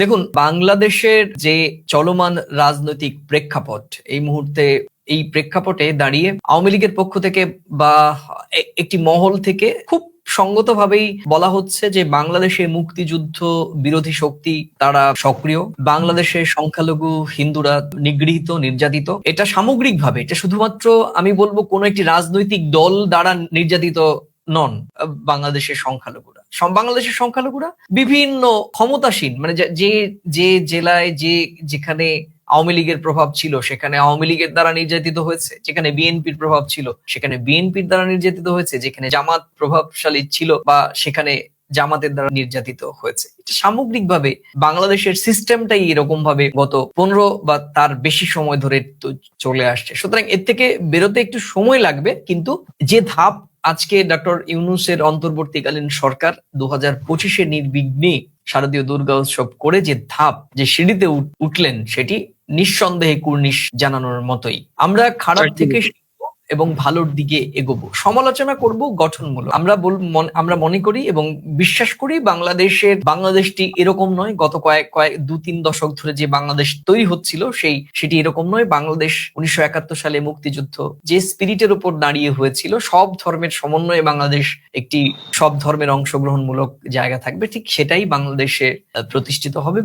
দেখুন, বাংলাদেশের যে চলমান রাজনৈতিক প্রেক্ষাপট, এই মুহূর্তে এই প্রেক্ষাপটে দাঁড়িয়ে আওয়ামী লীগের পক্ষ থেকে বা একটি মহল থেকে খুব সঙ্গতভাবেই বলা হচ্ছে যে বাংলাদেশে মুক্তিযুদ্ধ বিরোধী শক্তি তারা সক্রিয় বাংলাদেশের সংখ্যালঘু হিন্দুরা নিগৃহীত, নির্যাতিত। এটা সামগ্রিকভাবে, এটা শুধুমাত্র আমি বলব কোনো একটি রাজনৈতিক দল দ্বারা নির্যাতিত নন, বাংলাদেশের সংখ্যালঘুরা। বাংলাদেশের সংখ্যালঘুরা বিভিন্ন ক্ষমতাসীন মানে যে- যে জেলায় যে যেখানে আওয়ামী লীগের প্রভাব ছিল, সেখানে আওয়ামী লীগের দ্বারা নির্যাতিত হয়েছে, যেখানে বিএনপির প্রভাব ছিল, সেখানে বিএনপির দ্বারা নির্যাতিত হয়েছে, যেখানে জামাত প্রভাবশালী ছিল বা সেখানে জামাতের দ্বারা নির্যাতিত হয়েছে। সামগ্রিকভাবে বাংলাদেশের সিস্টেমটাই এরকম ভাবে গত পনেরো বা তার বেশি সময় ধরে চলে আসছে। সুতরাং এর থেকে বেরোতে একটু সময় লাগবে, কিন্তু যে ধাপ আজকে ডক্টর ইউনুসের অন্তর্বর্তীকালীন সরকার দু হাজার পঁচিশে নির্বিঘ্নে শারদীয় দুর্গা উৎসব করে যে ধাপ যে সিঁড়িতে উঠ- উঠলেন সেটি নিঃসন্দেহে কুর্নিশ জানানোর মতোই। আমরা খারাপ থেকে এবং ভালোর দিকে এগোবো। সমালোচনা করব গঠনমূলক। আমরা বল আমরা মনে করি এবং বিশ্বাস করি বাংলাদেশের, বাংলাদেশটি এরকম নয়, গত কয়েক কয়েক, দু, তিন দশক ধরে যে বাংলাদেশ তৈরি হচ্ছিল, সেই, সেটি এরকম নয়। বাংলাদেশ উনিশশো একাত্তর সালে মুক্তিযুদ্ধ যে স্পিরিটের উপর দাঁড়িয়ে হয়েছিল, সব ধর্মের সমন্বয়ে বাংলাদেশ একটি সব ধর্মের অংশগ্রহণমূলক জায়গা থাকবে। ঠিক সেটাই বাংলাদেশে প্রতিষ্ঠিত হবে।